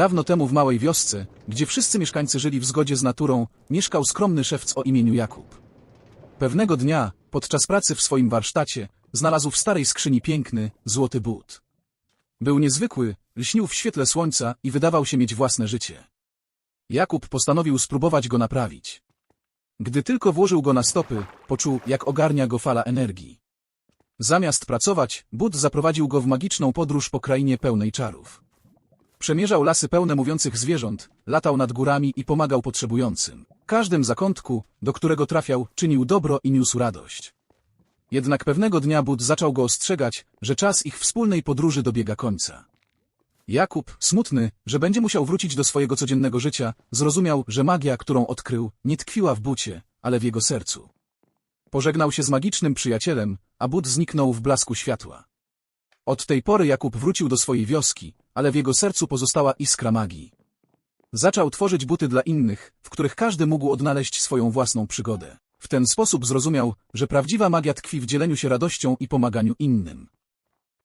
Dawno temu w małej wiosce, gdzie wszyscy mieszkańcy żyli w zgodzie z naturą, mieszkał skromny szewc o imieniu Jakub. Pewnego dnia, podczas pracy w swoim warsztacie, znalazł w starej skrzyni piękny, złoty but. Był niezwykły, lśnił w świetle słońca i wydawał się mieć własne życie. Jakub postanowił spróbować go naprawić. Gdy tylko włożył go na stopy, poczuł, jak ogarnia go fala energii. Zamiast pracować, but zaprowadził go w magiczną podróż po krainie pełnej czarów. Przemierzał lasy pełne mówiących zwierząt, latał nad górami i pomagał potrzebującym. Każdym zakątku, do którego trafiał, czynił dobro i niósł radość. Jednak pewnego dnia Bud zaczął go ostrzegać, że czas ich wspólnej podróży dobiega końca. Jakub, smutny, że będzie musiał wrócić do swojego codziennego życia, zrozumiał, że magia, którą odkrył, nie tkwiła w bucie, ale w jego sercu. Pożegnał się z magicznym przyjacielem, a Bud zniknął w blasku światła. Od tej pory Jakub wrócił do swojej wioski, ale w jego sercu pozostała iskra magii. Zaczął tworzyć buty dla innych, w których każdy mógł odnaleźć swoją własną przygodę. W ten sposób zrozumiał, że prawdziwa magia tkwi w dzieleniu się radością i pomaganiu innym.